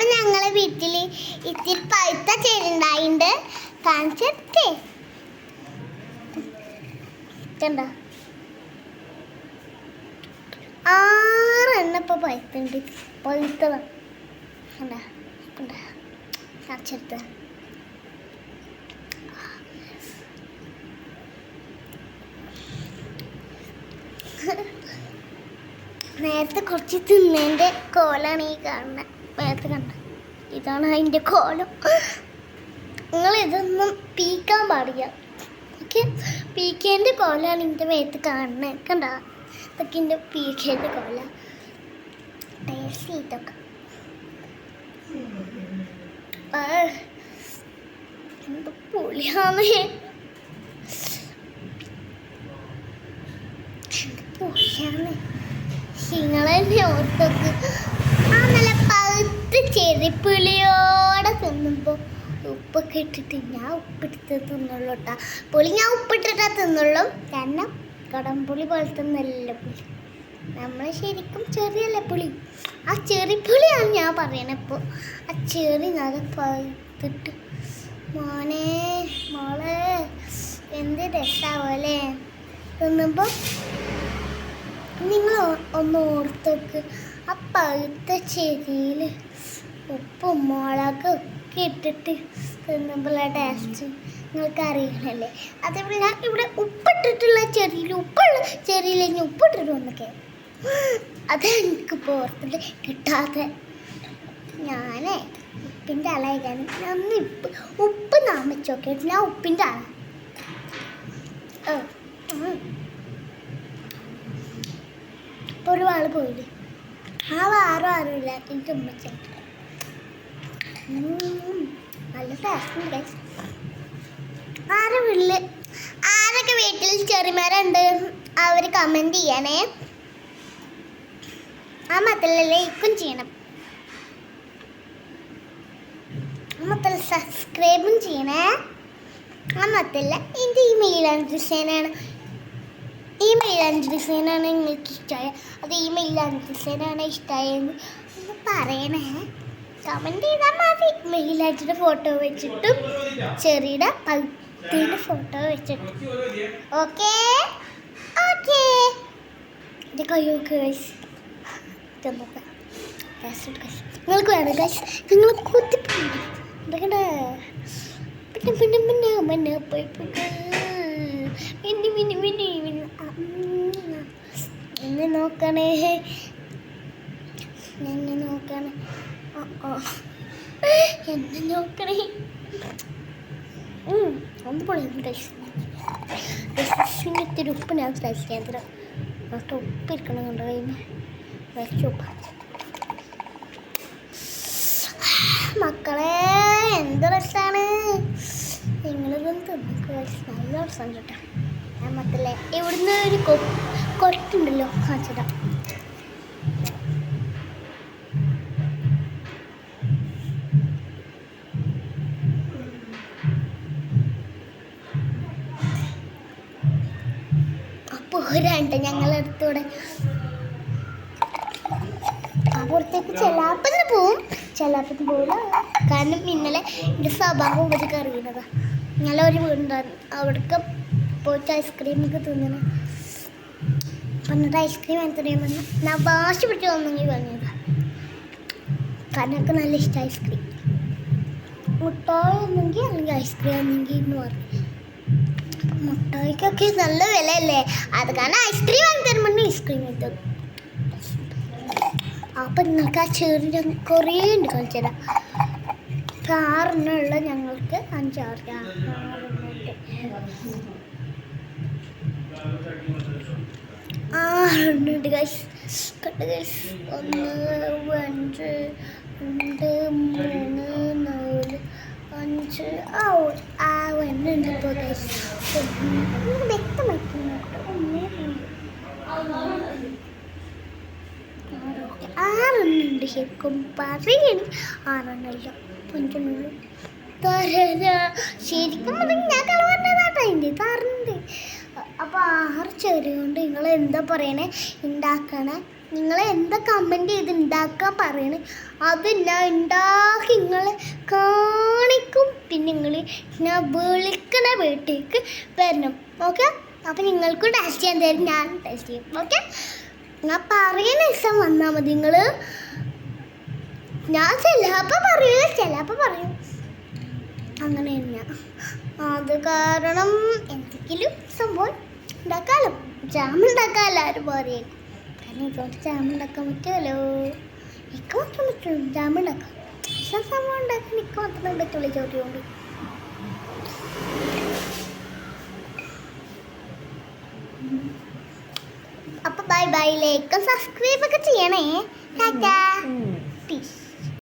അപ്പൊ ഞങ്ങളെ വീട്ടിൽ ഇത്തിരി പഴുത്ത ചേരുണ്ടായിണ്ട്. കാണിച്ചേ കണ്ടോ ആറെണ്ണ ഇപ്പൊ പഴുത്തുണ്ട്. പഴുത്തത കണ്ട? കണ്ട? കാണിച്ചെടുത്ത നേരത്തെ കുറച്ച് തിന്നേന്റെ കോലാണ് ഈ കാണുന്നത് ഇതാണ് അതിന്റെ കോലം. നിങ്ങൾ ഇതൊന്നും പീക്കാൻ പാടില്ല. ഓക്കെ? പീക്കേന്റെ കോലാണ് എന്റെ മേത്ത് കാണുന്നത് കണ്ട? ഇതൊക്കെ എന്റെ പീക്കേന്റെ കോല. ഇതൊക്കെ. പൊളിയാണ് പൊളിയാണ് നിങ്ങളെ ഓർത്തൊക്കെ. ചെറിപ്പുളിയോടെ തിന്നുമ്പോൾ ഉപ്പൊക്കെ ഇട്ടിട്ട് ഞാൻ ഉപ്പിട്ട് തിന്നുള്ളൂ കേട്ടോ പുളി ഞാൻ ഉപ്പിട്ടിട്ടാ തിന്നുള്ളൂ. കാരണം കടംപുളി പോലത്തെ നല്ല പുളി. നമ്മൾ ശരിക്കും ചെറിയല്ല പുളി. ആ ചെറി പുളിയാണ് ഞാൻ പറയണത് ഇപ്പോൾ ആ ചെറി നല്ല പഴുത്തിട്ട്. മോനെ മോളെ എന്ത് രസാവല്ലേ? തിന്നുമ്പോൾ നിങ്ങൾ ഒന്ന് ഓർത്തോക്ക്. ആ പഴുത്ത ചെരിയിൽ ഉപ്പും മുളകും ഒക്കെ ഇട്ടിട്ട് തിന്നുമ്പോഴുള്ള ടേസ്റ്റ് നിങ്ങൾക്ക് അറിയണല്ലേ അതേപോലെ ഞാൻ ഇവിടെ ഉപ്പിട്ടിട്ടുള്ള ചെറിയ ഉപ്പുള്ള ചെറിയ ഇനി ഉപ്പിട്ടിട്ട് വന്നൊക്കെ അത് എനിക്ക് ഓർത്തിട്ട് കിട്ടാതെ. ഞാനേ ഉപ്പിന്റെ ആളായിക്കാണ് ഒന്ന് ഉപ്പ് ഉപ്പ് നാമിച്ച് നോക്കിയിട്ട് ഞാൻ ഉപ്പിന്റെ ആളാണ്. ഇപ്പോൾ ഒരു വാൾ പോയില്ലേ? ആ ആരും ഇല്ല എനിക്ക് ഉമ്മച്ചായിട്ട് നല്ല വീട്ടിൽ ആരൊക്കെ വീട്ടിൽ ചെറിമാരുണ്ട് അവർ കമന്റ് ചെയ്യണേ. ആ മത്തല്ല ലൈക്കും ചെയ്യണം. ആ മത്തൽ സബ്സ്ക്രൈബും ചെയ്യണേ. ആ മത്തല്ല എന്റെ ഈ മെയിലാണ് ഡിസൈനാണ് ഈ മെയിലാണ് ഡിസൈനാണ് നിങ്ങൾക്ക് ഇഷ്ടമായ അത് ഈ മെയിലാണ് ഡിസൈനാണ് ഇഷ്ടമായെന്ന് പറയണേ. കമന്റ് ചെയ്താൽ മതി. മെയിലാറ്റിന്റെ ഫോട്ടോ വെച്ചിട്ടും ചെറിയുടെ പത്തിന്റെ ഫോട്ടോ വെച്ചിട്ടും. ഓക്കേ ഓക്കേ എന്റെ കയ്യൊക്കെ നിങ്ങൾക്ക് വേണം കഴിച്ച് നിങ്ങൾ കുത്തിപ്പോയി പിന്നെ പിന്നെ പിന്നെ പിന്നെ പോയി പിന്നെ. പിന്നെ പിന്നെ പിന്നെ നോക്കണേ. നോക്കണേ. എന്നെ നോക്കണേ ഒന്ന് കഴിച്ചു ഇത്തിരി ഉപ്പ് ഞാൻ കഴിക്കാൻ തരാം എന്നിട്ട് ഉപ്പ് ഇരിക്കണം കണ്ടോ കഴിയുമ്പോൾ ഉപ്പ് മക്കളെ എന്ത് രസമാണ് നിങ്ങളിതൊന്നും തിന്നൊക്കെ നല്ല രസം കേട്ടോ. ഞാൻ മത്തല്ലേ ഇവിടുന്ന് ഒരു കൊട്ടുണ്ടല്ലോ കാണിച്ചിടാം അപ്പോൾ ഞങ്ങളെടുത്തൂടെ. അപ്പുറത്തേക്ക് ചെല്ലാപ്പത്തിന് പോവും. ചെല്ലാപ്പത്തിന് പോവില്ല. കാരണം ഇന്നലെ എന്റെ സ്വഭാവം ഇവർക്ക് അറിയുന്നതാ ഇന്നലെ ഒരു വീടുണ്ടായിരുന്നു. അവിടേക്ക് പോയിട്ട് ഐസ്ക്രീം ഒക്കെ തിന്നണം. എന്നിട്ട് ഐസ്ക്രീം എത്രയും പറഞ്ഞു. ഞാൻ വാശി പിടിച്ച് വന്നെങ്കിൽ വാങ്ങിയതാ. കാരണം എനിക്ക് നല്ല ഇഷ്ടം ഐസ്ക്രീം. മുട്ടായി ഒന്നെങ്കിൽ അല്ലെങ്കിൽ ഐസ്ക്രീം ഒന്നെങ്കിൽ എന്ന് പറഞ്ഞു. മുട്ടായിക്കൊക്കെ നല്ല വിലയല്ലേ? അത് കാരണം ഐസ്ക്രീം വാങ്ങി തരുമ്പോൾ ഐസ്ക്രീം തരും അപ്പം നിങ്ങൾക്ക് ആ ചെറിയ കുറേ ഉണ്ട് കളിച്ചതാ കാറിനുള്ള ഞങ്ങൾക്ക് അഞ്ചാറ്. ആറുണ്ട് ഗൈസ് കണ്ട് ഗൈസ് ഒന്ന് അഞ്ച് രണ്ട് മൂന്ന് നാല് അഞ്ച്. ആ ആ എണ്ണുണ്ട് ഇപ്പോൾ ഗൈസ് ആറെണ്ണുണ്ട് ശരിക്കും പറയണി. ആറെണ്ണല്ല പഞ്ചെണ്ണുള്ളൂ ശരിക്കും ഞാൻ കള പറഞ്ഞതാട്ടോ എന്റെ താറുണ്ട് അപ്പോൾ ആറ് ചെറിയ കൊണ്ട് നിങ്ങൾ എന്താ പറയണേ? ഉണ്ടാക്കണേ നിങ്ങൾ എന്താ കമന്റ് ചെയ്ത് ഉണ്ടാക്കാൻ പറയണേ? അത് ഞാൻ ഉണ്ടാക്കി നിങ്ങളെ കാണിക്കും പിന്നെ നിങ്ങൾ ഞാൻ വിളിക്കുന്ന വീട്ടിലേക്ക് വരണം ഓക്കെ അപ്പം നിങ്ങൾക്കും ടെസ്റ്റ് ചെയ്യാൻ തരും ഞാൻ ടെസ്റ്റ് ചെയ്യും ഓക്കെ ഞാൻ പറയുന്ന ദിവസം വന്നാൽ മതി നിങ്ങൾ ഞാൻ ചിലപ്പോൾ പറയൂ ചിലപ്പോൾ പറയും. അങ്ങനെ തന്നെ അത് കാരണം എന്തെങ്കിലും സംഭവം ഉണ്ടാക്കാമല്ലോ ജാം ഉണ്ടാക്കാമല്ലോ ആരും പറയും കാരണം ഇതുകൊണ്ട് ജാം ഉണ്ടാക്കാൻ പറ്റുമല്ലോ. എനിക്ക് മാത്രം പറ്റുള്ളൂ ജാം ഉണ്ടാക്കാം പക്ഷെ സംഭവം ഉണ്ടാക്കി എനിക്ക് മാത്രമേ പറ്റുള്ളൂ ചോദ്യം കൊണ്ട് അപ്പൊ ബൈ ബൈ ലൈക്കും സബ്സ്ക്രൈബ് ഒക്കെ ചെയ്യണേ. ടാറ്റാ.